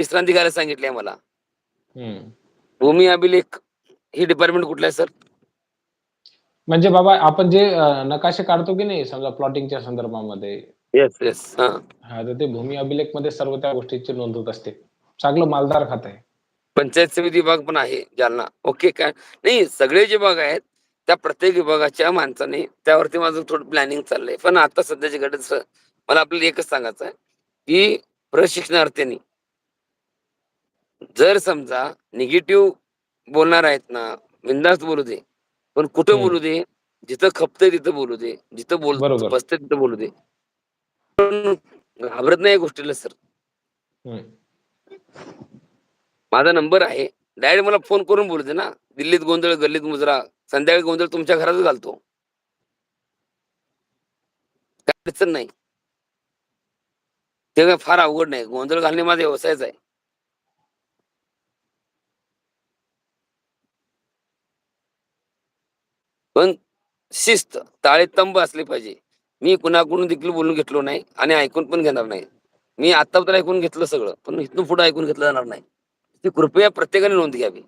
विश्रांती घ्यायला सांगितले मला. हम्म. भूमी अभिलेख हे डिपार्टमेंट कुठलं आहे सर म्हणजे बाबा आपण जे अ, नकाशे काढतो की नाही समजा प्लॉटिंगच्या संदर्भामध्ये? येस येस हा. हा तर ते भूमी अभिलेखमध्ये सर्व त्या गोष्टीची नोंद होत असते. चांगलं मालदार खात आहे. पंचायत समिती विभाग पण आहे जालना. ओके काय नाही सगळे जे विभाग आहेत त्या प्रत्येक विभागाच्या माणसाने त्यावरती माझं थोडं प्लॅनिंग चाललंय. पण आता सध्याची घडत मला आपल्याला एकच सांगायचं आहे की प्रशिक्षणार्थींनी जर समजा निगेटिव्ह बोलणार आहेत ना बिंदास्त बोलू दे पण कुठं. बोलू दे जिथं खपतंय तिथं बोलू दे जिथं बोल. बसतंय तिथं बोलू दे. पण घाबरत नाही गोष्टीला सर. माझा नंबर आहे. डायरेक्ट मला फोन करून बोलू दे ना. दिल्लीत गोंधळ गल्लीत मुजरा संध्याकाळी गोंधळ तुमच्या घरातच घालतो. काय अडचण नाही. ते काय फार अवघड नाही. गोंधळ घालणे माझा व्यवसायच आहे. पण शिस्त ताळेतंब असली पाहिजे. मी कुणाकडून देखील बोलून घेतलो नाही आणि ऐकून पण घेणार नाही. मी आता तर ऐकून घेतलं सगळं पण इथून पुढे ऐकून घेतलं जाणार नाही. ती कृपया प्रत्येकाने नोंद घ्यावी.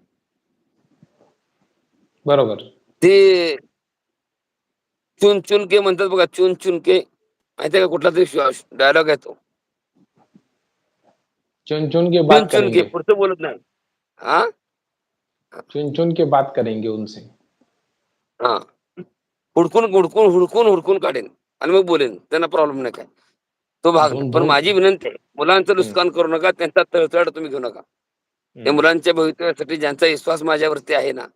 बरोबर. ते चुन चुन के म्हणतात बघा चुन चुन के माहिती का कुठला तरी डायलॉग आहे तो. चुन चुन के चुन बात चुन के पुढचं बोलत नाही. हा? चुन चुन के बात करेंगे उनसे. हा. हुडकून हुडकून हुडकून हुडकून काढेन. आणि मग बोलेन त्यांना प्रॉब्लेम नाही काय तो भाग पण. माझी विनंती आहे मुलांचं नुकसान करू नका त्यांचा तळतळ तुम्ही घेऊ नका. त्या. मुलांच्या भवितव्यासाठी ज्यांचा विश्वास माझ्यावरती आहे ना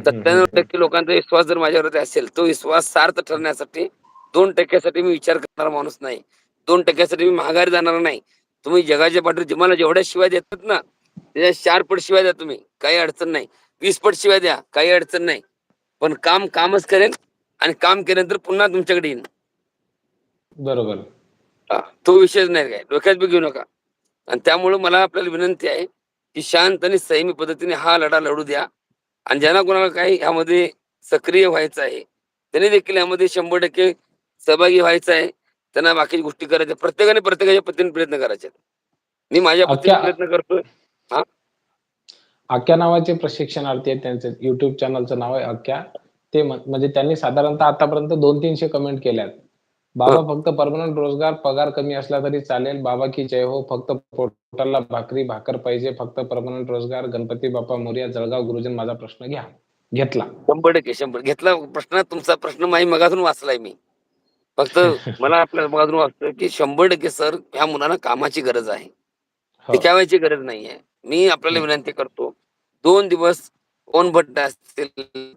सत्त्याण्णव. टक्के लोकांचा विश्वास जर माझ्यावरती असेल तो विश्वास सार्थ ठरण्यासाठी दोन टक्क्यासाठी मी विचार करणारा माणूस नाही. दोन टक्क्यासाठी मी महागारी जाणार नाही. तुम्ही जगाच्या पाठीवर तुम्हाला जेवढ्या शिवाय देतात ना त्याच्या चार पट शिवाय द्या तुम्ही काही अडचण नाही. वीस पट शिवाय द्या काही अडचण नाही. पण काम कामच करेन आणि काम केल्यानंतर पुन्हा तुमच्याकडे येईन. बरोबर. हा, तो विषयच नाही काय. डोक्यात बी घेऊ नका. आणि त्यामुळे मला आपल्याला विनंती आहे की शांत आणि संयमी पद्धतीने हा लढा लढू द्या. आणि ज्यांना कोणाला काही यामध्ये सक्रिय व्हायचं आहे त्यांनी देखील यामध्ये शंभर टक्के सहभागी व्हायचं आहे. त्यांना बाकी गोष्टी करायच्या प्रत्येकाने प्रत्येकाच्या पद्धतीने प्रयत्न करायचे मी माझ्या पद्धतीने प्रयत्न करतोय. आक्या नावाचे प्रशिक्षणार्थी आहेत त्यांचं. युट्यूब चॅनलचं नाव आहे अक्या ते म्हण- म्हणजे त्यांनी साधारणतः आतापर्यंत दोन तीनशे कमेंट केल्यात. बाबा फक्त परमनंट रोजगार पगार कमी असला तरी चालेल. बाबा की जय हो फक्त पोटाला भाकरी भाकर पाहिजे. फक्त परमनंट रोजगार. गणपती बाप्पा मोर्या जळगाव गुरुजन माझा प्रश्न घ्या. घेतला. शंभर टक्के शंभर. घेतला प्रश्न तुमचा प्रश्न माझी मगातून वाचलाय मी. फक्त मला आपल्या मगातून वाचतोय की शंभर टक्के सर ह्या मुलांना कामाची गरज आहे. हो. ती ठेवायची गरज नाहीये. मी आपल्याला. विनंती करतो दोन दिवस कोण भट्ट असतील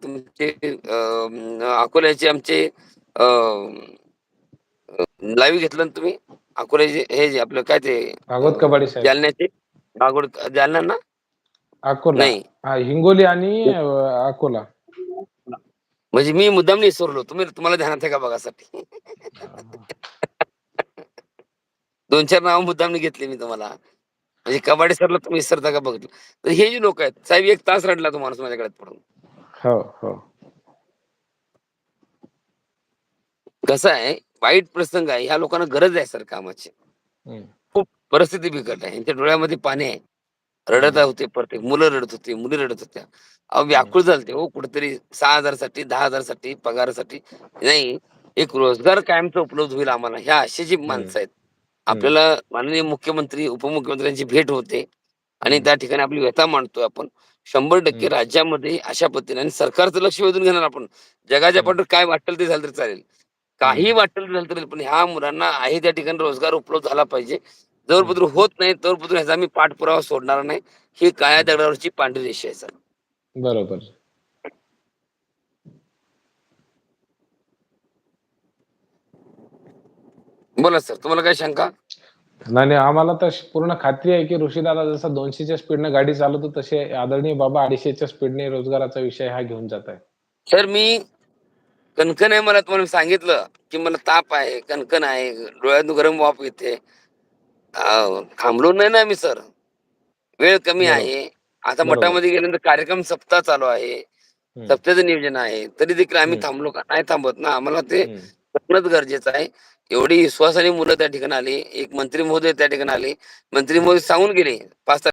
तुमचे अकोल्याचे आमचे लाईव्ह घेतलं ना तुम्ही? अकोल्याचे हे जे आपलं काय ते भागवत कबाडी जालन्याचे? बागोड जालना ना? अकोला. नाही. हा हिंगोली आणि अं, अकोला. म्हणजे मी मुद्दाम नाही विसरलो. तुम्ही तुम्हाला ध्यानात आहे का बघासाठी दोन चार नाव मुद्दाम घेतले मी तुम्हाला. म्हणजे कबाडी सरला तुम्ही विसरता का बघितलं? तर हे जे लोक आहेत साहेब एक तास रडला तो माणूस माझ्या गळ्यात पडून. हो हो. कसं आहे वाईट प्रसंग आहे ह्या लोकांना गरज आहे सर कामाची. खूप परिस्थिती बिकट आहे. यांच्या डोळ्यामध्ये पाणी आहे. रडत होते प्रत्येक मुलं रडत होते मुली रडत होत्या. अहो व्याकुळ झालते हो कुठेतरी सहा हजारसाठी दहा हजारसाठी पगारासाठी. नाही एक रोजगार कायमचा उपलब्ध होईल आम्हाला. ह्या अशी जी माणसं आहेत. आपल्याला माननीय मुख्यमंत्री उपमुख्यमंत्र्यांची भेट होते. आणि. त्या ठिकाणी आपली व्यथा मांडतोय आपण. शंभर टक्के. राज्यामध्ये अशा पद्धतीने आणि सरकारचं लक्ष वेधून घेणार आपण. जगाच्या. पाठीवर काय वाटेल ते झालं तरी चालेल. काही वाटेल ते झालं तरी पण ह्या मुलांना आहे त्या ठिकाणी रोजगार उपलब्ध झाला पाहिजे. जोरपत्र होत नाही तोरपत्र ह्याचा मी पाठपुरावा सोडणार नाही. ही काळ्या दगडावरची पांढरी रेषा आहे सर. बरोबर. बोला सर तुम्हाला काय शंका? नाही नाही आम्हाला तर पूर्ण खात्री आहे की ऋषीदादा जसा दोनशेच्या स्पीडने गाडी चालवतो तसे आदरणीय बाबा अडीचशेच्या स्पीडने रोजगाराचा विषय हा घेऊन जात आहे. सर मी कणकण आहे मला तुम्हाला सांगितलं की मला ताप आहे कणकण आहे डोळ्यातून गरम वाफ येते. थांबलो नाही ना मी सर. वेळ कमी. आहे. आता. मठामध्ये गेल्यानंतर कार्यक्रम सप्ताह चालू आहे. हम्म. सप्त्याचं नियोजन आहे. तरी देखील आम्ही. थांबलो का? नाही थांबत ना. आम्हाला ते हम्म. गरजेचं आहे एवढी विश्वासाने मुलं त्या ठिकाणी आली एक मंत्री महोदय त्या ठिकाणी आले मंत्री महोदय सांगून गेले पाच